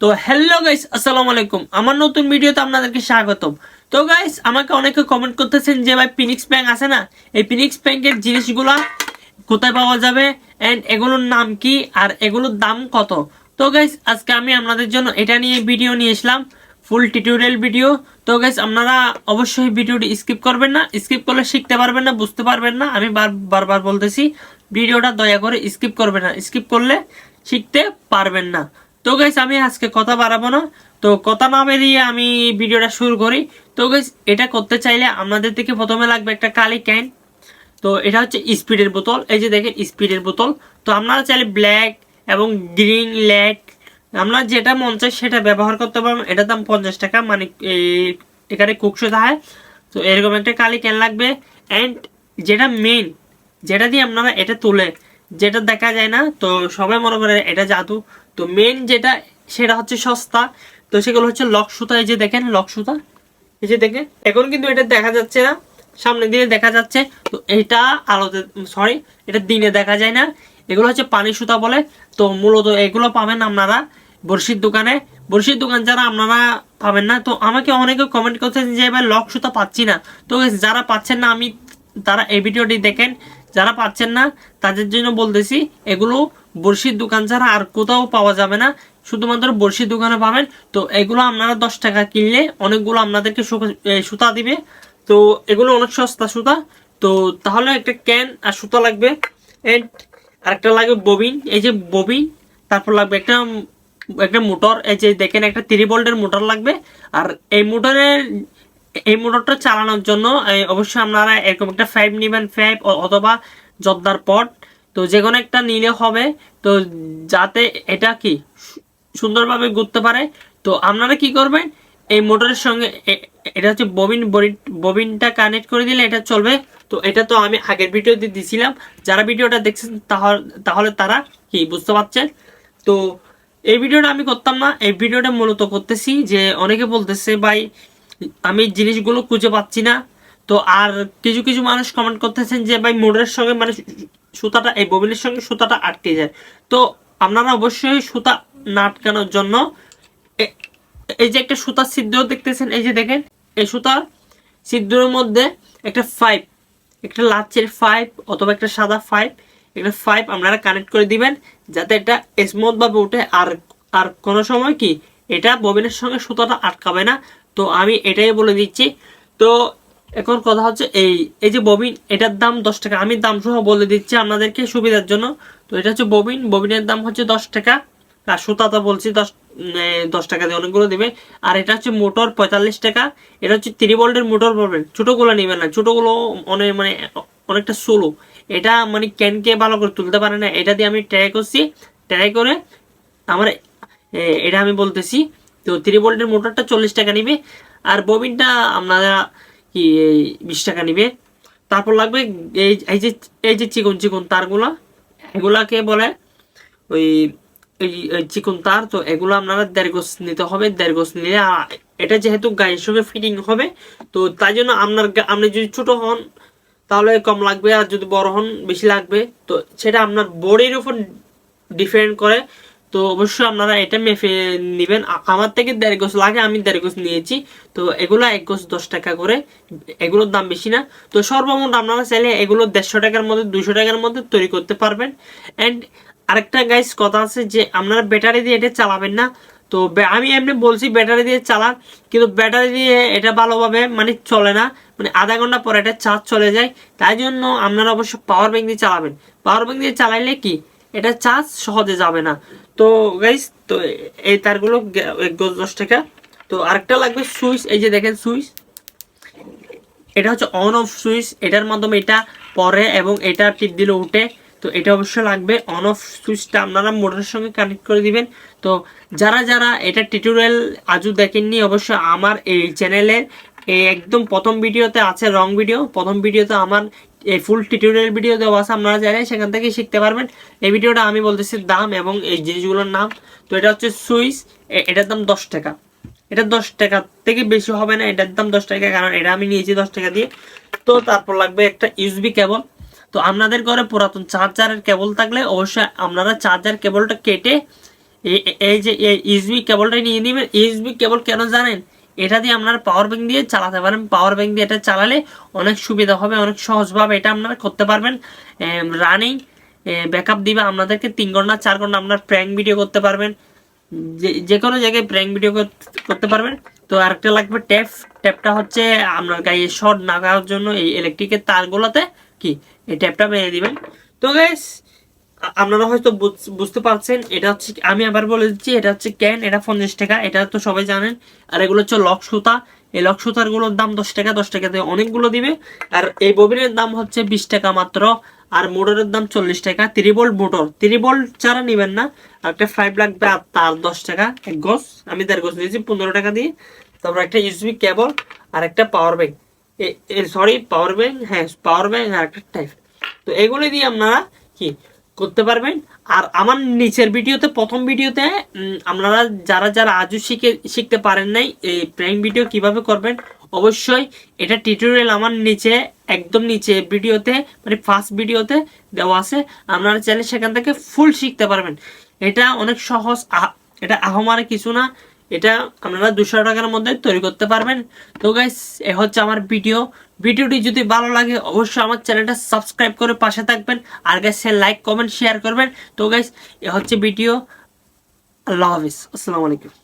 তো hello guys আসসালামু আলাইকুম। আমার নতুন ভিডিওতে আপনাদেরকে স্বাগতম। তো গাইস আমাকে অনেকে কমেন্ট করতেছেন যে, ভাই পিনিক্স ব্যাংক আছে না? এই পিনিক্স ব্যাংকের জিনিসগুলা কোথায় পাওয়া যাবে? অ্যান্ড এগুলোর নাম কি? আর এগুলোর দাম কত? তো গাইস আজকে আমি আপনাদের জন্য এটা নিয়ে ভিডিও নিয়ে এসলাম ফুল টিউটোরিয়াল ভিডিও তো গাইস আপনারা অবশ্যই ভিডিওটি স্কিপ করবেন না। স্কিপ করলে শিখতে পারবেন না, বুঝতে পারবেন না। আমি বার, বারবার বলতেছি, ভিডিওটা দয়া করে স্কিপ করবেন না। স্কিপ করলে শিখতে পারবেন না। তো গাইস আমি আজকে কথা বাড়াবো না। তো কথা না বেরিয়ে আমি ভিডিওটা শুরু করি। তো গাইস এটা করতে চাইলে আপনাদের থেকে প্রথমে লাগবে একটা কালি ক্যান তো এটা হচ্ছে স্পিডের বোতল। এই যে দেখেন স্পিডের বোতল। তো আপনারা চাইলে ব্ল্যাক এবং গ্রিন ল্যাক আমরা যেটা মন চায় সেটা ব্যবহার করতে পারবেন এটার দাম পঞ্চাশ টাকা। মানে এখানে কুকশো থাকে তো এরকম একটা কালি ক্যান লাগবে। অ্যান্ড যেটা মেন যেটা দিয়ে আপনারা এটা তুলে যেটা দেখা যায় না, তো সবাই মনে করে এটা জাদু। তো মেন যেটা, সেটা হচ্ছে সস্তা। তো সেগুলো হচ্ছে লক সুতা এই যে দেখেন লক সুতা এই যে দেখেন, এখন কিন্তু এটা দেখা যাচ্ছে না, সামনে দিয়ে দেখা যাচ্ছে। তো এটা আলোতে সরি এটা দিনে দেখা যায় না। এগুলো হচ্ছে পানি সুতা বলে। তো মূলত এগুলো পাবেন আপনারা বড়শির দোকানে। বড়শির দোকান যারা আপনারা পাবেন না, তো আমাকে অনেকে কমেন্ট করছেন যে এবার লক সুতা পাচ্ছি না। তো যারা পাচ্ছেন না, আমি তারা এই ভিডিওটি দেখেন। যারা পাচ্ছেন না, তাদের জন্য বলতেছি, এগুলো বড়শির দোকান ছাড়া আর কোথাও পাওয়া যাবে না। শুধুমাত্র বড়শির দোকানে পাবেন। তো এগুলো আপনারা দশ টাকা কিনলে অনেকগুলো আপনাদেরকে সুতা দিবে। তো এগুলো অনেক সস্তা সুতা। তো তাহলে একটা ক্যান আর সুতা লাগবে। এন্ড আরেকটা লাগবে ববিন। এই যে ববিন, তারপর লাগবে একটা একটা মোটর। এই যে দেখেন, একটা থ্রি ভোল্টের মোটর লাগবে। আর এই মোটরের এই মোটরটা চালানোর জন্য অবশ্যই আপনারা এরকম একটা ফাইভ নেবেন ফাইভ অথবা জর্দার পট। তো যে কোনো একটা নিলে হবে। তো যাতে এটা কি সুন্দরভাবে ঘুরতে পারে। তো আপনারা কি করবেন, এই মোটরের সঙ্গে এটা হচ্ছে ববিন ববিনটা কানেক্ট করে দিলে এটা চলবে। তো এটা তো আমি আগের ভিডিওতে দিছিলাম। যারা ভিডিওটা দেখছেন, তাহলে তাহলে তারা কি বুঝতে পারছেন? তো এই ভিডিওটা আমি করতাম না। এই ভিডিওটা মূলত করতেছি যে, অনেকে বলতেছে, ভাই আমি জিনিসগুলো খুঁজে পাচ্ছি না। তো আর কিছু কিছু মানুষ কমেন্ট করতেছেন যে, ভাই, মোড়ের সঙ্গে মানে সুতাটা, এই ববিনের সঙ্গে সুতাটা আটকে যায়। তো আপনারা অবশ্যই সুতা না আটকানোর জন্য এই যে একটা সুতার ছিদ্র দেখতেছেন, এই যে দেখেন, এই সুতার ছিদ্রের মধ্যে একটা ফাইভ একটা লাচ্ছের ফাইভ অথবা একটা সাদা ফাইভ একটা ফাইভ আপনারা কানেক্ট করে দিবেন, যাতে এটা স্মুথ ভাবে উঠে আর আর কোনো সময় কি এটা ববিনের সঙ্গে সুতাটা আটকাবে না। তো আমি এটাই বলে দিচ্ছি। তো এখন কথা হচ্ছে এই এই যে ববিন, এটার দাম দশ টাকা। আমি দাম সহ বলে দিচ্ছি আপনাদেরকে সুবিধার জন্য। তো এটা হচ্ছে ববিন। ববিনের দাম হচ্ছে দশ টাকা। আর সুতাটা বলছি দশ দশ টাকা দিয়ে অনেকগুলো দেবে। আর এটা হচ্ছে মোটর পঁয়তাল্লিশ টাকা। এটা হচ্ছে থ্রি ভোল্টের মোটর পাবেন। ছোটোগুলো নেবেন না। ছোটোগুলো অনেক মানে অনেকটা সোলো। এটা মানে ক্যানকে ভালো করে তুলতে পারে না। এটা দিয়ে আমি ট্রাই করছি। ট্রাই করে আমার এটা আমি বলতেছি। তো থ্রি ভোল্টের মোটরটা চল্লিশ টাকা নিবে, আর ববিনটা আপনারা কি বিশ টাকা নিবে। তারপর লাগবে এই এই যে এই যে চিকন চিকন তারগুলা, এগুলাকে বলে ওই, এই চিকন তার, তো এগুলো আপনারা দেড় গোছ নিতে হবে, দেড় গোছ নিলে এটা যেহেতু গায়ের সঙ্গে ফিটিং হবে, তো তাই জন্য আপনার আপনি যদি ছোট হন, তাহলে কম লাগবে, আর যদি বড় হন, বেশি লাগবে। তো সেটা আপনার বডির উপর ডিপেন্ড করে তো অবশ্যই আপনারা এটা মেপে নেবেন। আমার থেকে দেড় গোছ লাগে, আমি দেড় গোছ নিয়েছি। তো এগুলো এক গোছ দশ টাকা করে, এগুলোর দাম বেশি না। তো সর্বমোট আপনারা চাইলে এগুলো দেড়শো টাকার মধ্যে দুশো টাকার মধ্যে তৈরি করতে পারবেন। অ্যান্ড আরেকটা গাইস কথা আছে যে, আপনারা ব্যাটারি দিয়ে এটা চালাবেন না। তো আমি এমনি বলছি ব্যাটারি দিয়ে চালান কিন্তু ব্যাটারি দিয়ে এটা ভালোভাবে মানে চলে না। মানে আধা ঘণ্টা পরে এটা চার্জ চলে যায়। তাই জন্য আপনারা অবশ্য পাওয়ার ব্যাংক দিয়ে চালাবেন। পাওয়ার ব্যাংক দিয়ে চালাইলে কি? এটা চার্জ সহজে যাবে না। তো গাইস তো এই তারগুলো এক গজ দশ টাকা। তো আরেকটা লাগবে সুইচ, এই যে দেখেন সুইচ। এটা হচ্ছে অন অফ সুইচ, এটার মাধ্যমে এটা পরে এবং এটা টিপ দিলে উঠে। তো এটা অবশ্যই লাগবে অন অফ সুইচটা আপনারা মোটরের সঙ্গে কানেক্ট করে দিবেন। তো যারা যারা এটা টিউটোরিয়াল আজও দেখেননি অবশ্যই আমার এই চ্যানেলের এই একদম প্রথম ভিডিওতে আছে রং ভিডিও প্রথম ভিডিওতে আমার এই ফুল টিউটোরিয়াল ভিডিও দেওয়া আছে, আপনারা জানেন সেখান থেকে শিখতে পারবেন। এই ভিডিওটা আমি বলতেছি দাম এবং এই জিনিসগুলোর নাম। তো এটা হচ্ছে সুইচ এটার দাম দশ টাকা। এটা দশ টাকা থেকে বেশি হবে না, এটার দাম দশ টাকা, কারণ এটা আমি নিয়েছি দশ টাকা দিয়ে। তো তারপর লাগবে একটা ইউসবি কেবল তো আপনাদের ঘরে পুরাতন চার্জারের কেবল থাকলে অবশ্যই আপনারা চার্জার কেবলটা কেটে এই- যে ইউএসবি কেবলটা নিয়ে নেবেন। ইউএসবি কেবল কেন জানেন? এটা দিয়ে আপনারা পাওয়ার ব্যাংক দিয়ে চালাতে পারেন। পাওয়ার ব্যাংক দিয়ে এটা চালালে অনেক সুবিধা হবে, অনেক সহজভাবে এটা আপনারা করতে পারবেন। রানিং ব্যাকআপ দিবে আপনাদেরকে তিন ঘণ্টা, চার ঘণ্টা আপনার প্র্যাঙ্ক ভিডিও করতে পারবেন। যে কোনো জায়গায় প্র্যাঙ্ক ভিডিও করতে পারবেন। তো আরেকটা লাগবে ট্যাপ ট্যাপটা হচ্ছে আপনার গায়ে শর্ট না জন্য এই ইলেকট্রিকের তারগুলোতে কি? এই ট্যাপটা মেরে দিবেন। তো গাইস আপনারা হয়তো বুঝ- বুঝতে পারছেন, এটা হচ্ছে আমি আবার বলে দিচ্ছি, এটা হচ্ছে ক্যান এটা পঞ্চাশ টাকা, এটা তো সবাই জানেন। আর এগুলো হচ্ছে লক সুতা। এই লক সুতারগুলোর দাম দশ টাকা দশ টাকা দিয়ে অনেকগুলো দিবে। আর এই ববিনের দাম হচ্ছে বিশ টাকা মাত্র, আর মোটরের দাম চল্লিশ টাকা। ত্রিবল মোটর, ত্রিবল ছাড়া নেবেন না। আর একটা ফাইভ লাগবে, আর তার দশ টাকা, এক গোস আমি দেড় গোস নিয়েছি, পনেরো টাকা দিয়ে। তারপর একটা ইউসবি কেবল আর একটা power bank sorry power bank হ্যাঁ পাওয়ার ব্যাংক আর একটা টাইপ তো এগুলো দিয়ে আপনারা কি করতে পারবেন। আর আমার নিচের ভিডিওতে, প্রথম ভিডিওতে আপনারা যারা যারা আজও শিখে, শিখতে পারেন নাই এই প্র্যাঙ্ক ভিডিও কীভাবে করবেন, অবশ্যই এটা টিউটোরিয়াল আমার নিচে, একদম নিচে ভিডিওতে মানে ফার্স্ট ভিডিওতে দেওয়া আছে। আপনারা চাইলে সেখান থেকে ফুল শিখতে পারবেন। এটা অনেক সহজ এটা আহমারে কিছু না। এটা আপনারা দুশো টাকার মধ্যে তৈরি করতে পারবেন। তো গাইস এ হচ্ছে আমার ভিডিও। ভিডিওটি যদি ভালো লাগে, অবশ্যই আমার চ্যানেলটা সাবস্ক্রাইব করে পাশে থাকবেন। আর গাইস লাইক কমেন্ট শেয়ার করবেন। তো গাইস এ হচ্ছে ভিডিও আল্লাহ হাফিজ। আসসালামু আলাইকুম।